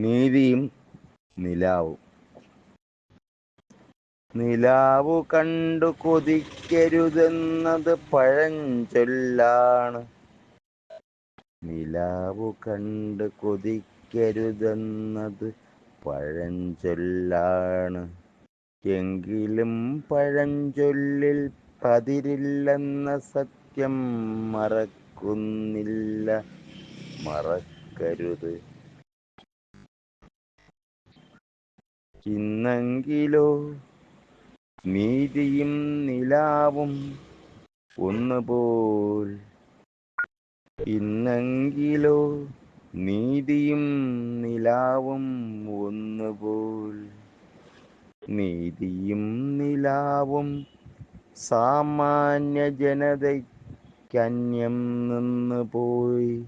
നീതിയും നിലാവും. നിലാവു കണ്ടു കൊതിക്കരുതെന്നത് പഴഞ്ചൊല്ലാണ്. നിലാവു കണ്ട് കൊതിക്കരുതെന്നത് പഴഞ്ചൊല്ലാണ്. എങ്കിലും പഴഞ്ചൊല്ലിൽ പതിരില്ലെന്ന സത്യം മറക്കുന്നില്ല. മറക്കരുത്. ഇന്നെങ്കിലോ നീതിയും നിലാവും ഒന്നുപോൽ. ഇന്നെങ്കിലോ? നീതിയും നിലാവും ഒന്നുപോൽ. നീതിയും നിലാവും സാമാന്യ ജനതയ്ക്കന്യം നിന്ന് പോയി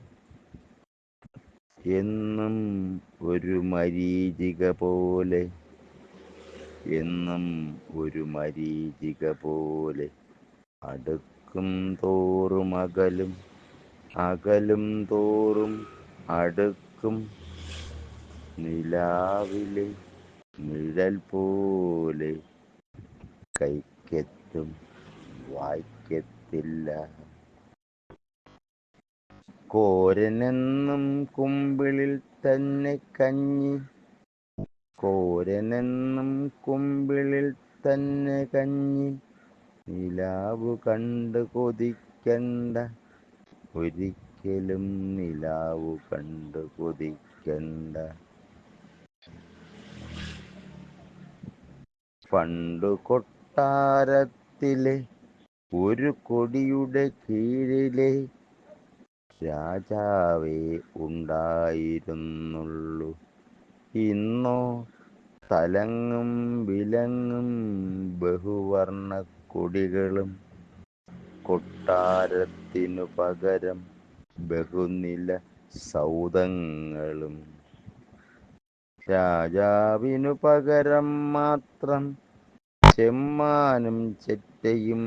എന്നും ഒരു മരീചിക പോലെ എന്നും ഒരു മരീചിക പോലെ അടുക്കും തോറും അകലും അകലും തോറും അടുക്കും. നിലാവിലെ നിഴൽ പോലെ കൈക്കെത്തും വായിക്കത്തില്ല. കോരനെന്നും കുമ്പിളിൽ തന്നെ കഞ്ഞി കോരനെന്നും കുമ്പിളിൽ തന്നെ കഞ്ഞി നിലാവ് കണ്ട് കൊതിക്കണ്ട. ഒരിക്കലും നിലാവ് കണ്ട് കൊതിക്കണ്ട. പണ്ടു കൊട്ടാരത്തിലെ ഒരു കൊടിയുടെ കീഴിലെ രാജാവേ ഉണ്ടായിരുന്നുള്ളൂ. ഇന്നോ തലങ്ങും വിലങ്ങും ബഹുവർണ കൊടികളും കൊട്ടാരത്തിനു പകരം ബഹുനില സൗദങ്ങളും രാജാവിനു പകരം മാത്രം ചെമ്മാനും ചെറ്റയും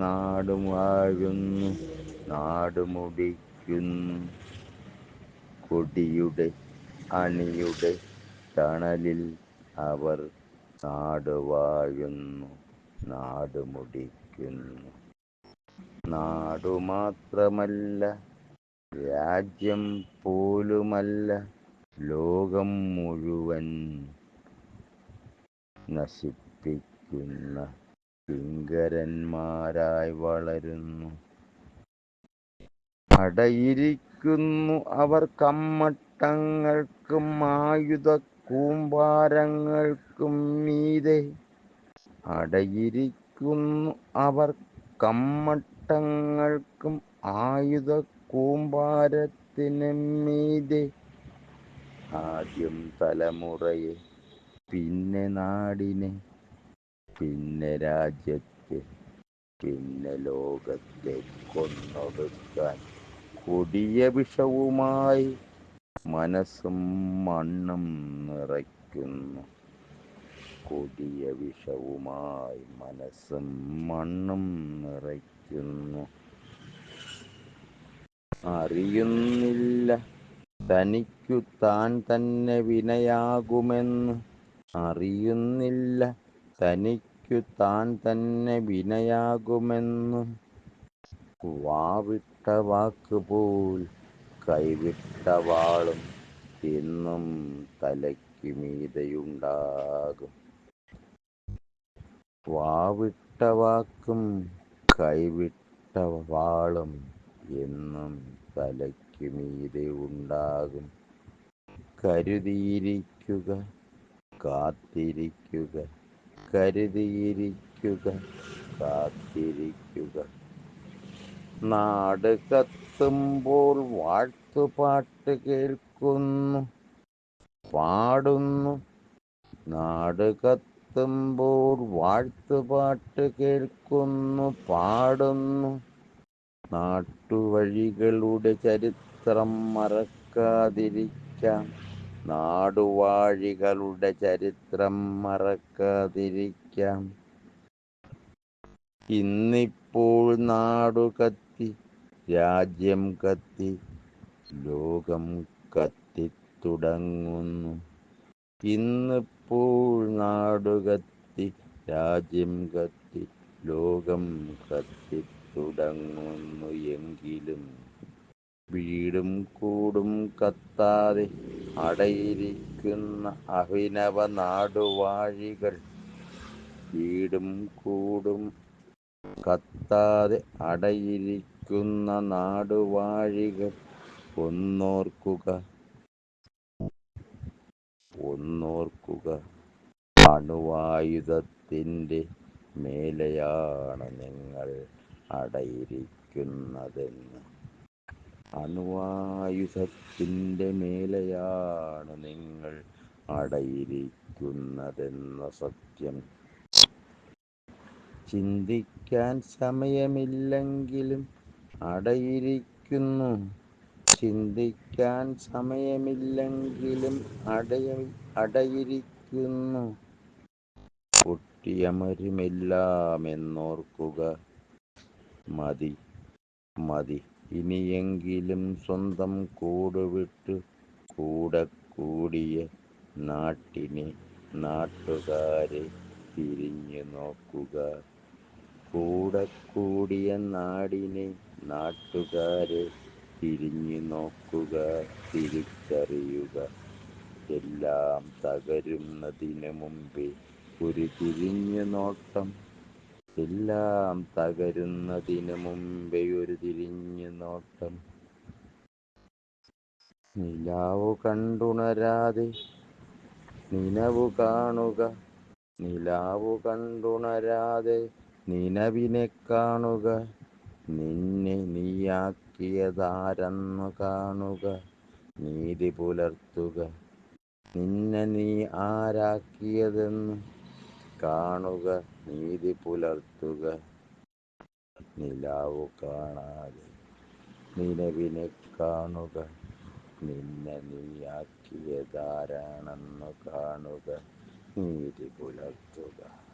നാടുമാഴുന്നു നാടുമുടിക്കുന്നു കൊടിയുടെ അണിയുടെ തണലിൽ അവർ നാട് വാഴുന്നു നാട് മുടിക്കുന്നു. നാടു മാത്രമല്ല രാജ്യം പോലുമല്ല ലോകം മുഴുവൻ നശിപ്പിക്കുന്ന കിങ്കരന്മാരായി വളരുന്നു. അടയിരിക്കുന്നു അവർ കമ്മട്ടങ്ങൾക്കും ആയുധ കൂമ്പാരങ്ങൾക്കും മീതെ അടയിരിക്കുന്നു അവർ. കമ്മട്ടങ്ങൾക്കും ആയുധ കൂമ്പാരത്തിന് മീതെ. ആദ്യം തലമുറയെ പിന്നെ നാടിനെ പിന്നെ രാജ്യത്തെ പിന്നെ ലോകത്തെ കൊന്നൊടുക്കാൻ കൊടിയ വിഷവുമായി മനസ്സും മണ്ണും നിറയ്ക്കുന്നു. കൊടിയ വിഷവുമായി മനസ്സും മണ്ണും നിറയ്ക്കുന്നു. അറിയുന്നില്ല. തനിക്കു താൻ തന്നെ വിനയാകുമെന്ന്. അറിയുന്നില്ല. തനിക്കു താൻ തന്നെ വിനയാകുമെന്ന്. വാവിട്ട വാക്കുപോൽ കൈവിട്ട വാളും എന്നും തലയ്ക്ക് മീതയുണ്ടാകും. വാവിട്ട വാക്കും കൈവിട്ട വാളും എന്നും തലയ്ക്ക് മീതെ ഉണ്ടാകും കരുതിയിരിക്കുക കാത്തിരിക്കുക കരുതിയിരിക്കുക കാത്തിരിക്കുക. നാട് കത്തുമ്പോൾ വാഴ്ത്തുപാട്ട് കേൾക്കുന്നു. പാടുന്നു. നാട് കത്തുമ്പോൾ വാഴ്ത്തുപാട്ട് കേൾക്കുന്നു. പാടുന്നു. നാട്ടുവഴികളുടെ ചരിത്രം മറക്കാതിരിക്കാം. നാടുവാഴികളുടെ ചരിത്രം മറക്കാതിരിക്കാം. ഇന്നിപ്പോൾ നാടു കത്തി രാജ്യം കത്തി ലോകം കത്തി തുടങ്ങുന്നു. ഇന്നിപ്പോൾ നാടുകത്തി രാജ്യം കത്തി ലോകം കത്തിത്തുടങ്ങുന്നു എങ്കിലും. വീടും കൂടും കത്താതെ അടയിരിക്കുന്ന അഭിനവ നാടുവാഴികൾ വീടും കൂടും കത്താതെ അടയിരിക്കുന്ന നാടുവാഴികൾ ഒന്നോർക്കുക. ഒന്നോർക്കുക. അണുവായുധത്തിന്റെ മേലെയാണ് നിങ്ങൾ അടയിരിക്കുന്നതെന്ന്. അണുവായുധത്തിന്റെ മേലെയാണ് നിങ്ങൾ അടയിരിക്കുന്നതെന്ന സത്യം. ചിന്തിക്കാൻ സമയമില്ലെങ്കിലും അടയിരിക്കുന്നു. ചിന്തിക്കാൻ സമയമില്ലെങ്കിലും അടയ അടയിരിക്കുന്നു. കുട്ടിയമരുമെല്ലാമെന്നോർക്കുക. മതി മതി. ഇനിയെങ്കിലും സ്വന്തം കൂടുവിട്ട് കൂടെ കൂടിയ നാട്ടിനെ നാട്ടുകാരെ തിരിഞ്ഞു നോക്കുക കൂടെ കൂടിയ നാടിനെ നാട്ടുകാരെ തിരിഞ്ഞു നോക്കുക തിരിച്ചറിയുക. എല്ലാം തകരുന്നതിന് മുമ്പേ ഒരു തിരിഞ്ഞു നോട്ടം. എല്ലാം തകരുന്നതിന് മുമ്പേ ഒരു തിരിഞ്ഞു നോട്ടം. നിലാവ് കണ്ടുണരാതെ നിലവു കാണുക. നിലാവ് കണ്ടുണരാതെ നിലവിനെ കാണുക നിന്നെ നീയാക്കിയതാരെന്നു കാണുക. നീതി പുലർത്തുക. നിന്നെ നീ ആരാക്കിയതെന്ന് കാണുക. നീതി പുലർത്തുക. നിലാവു കാണാതെ നിലവിനെ കാണുക. നിന്നെ നീയാക്കിയതാരാണെന്നു കാണുക. നീതി പുലർത്തുക.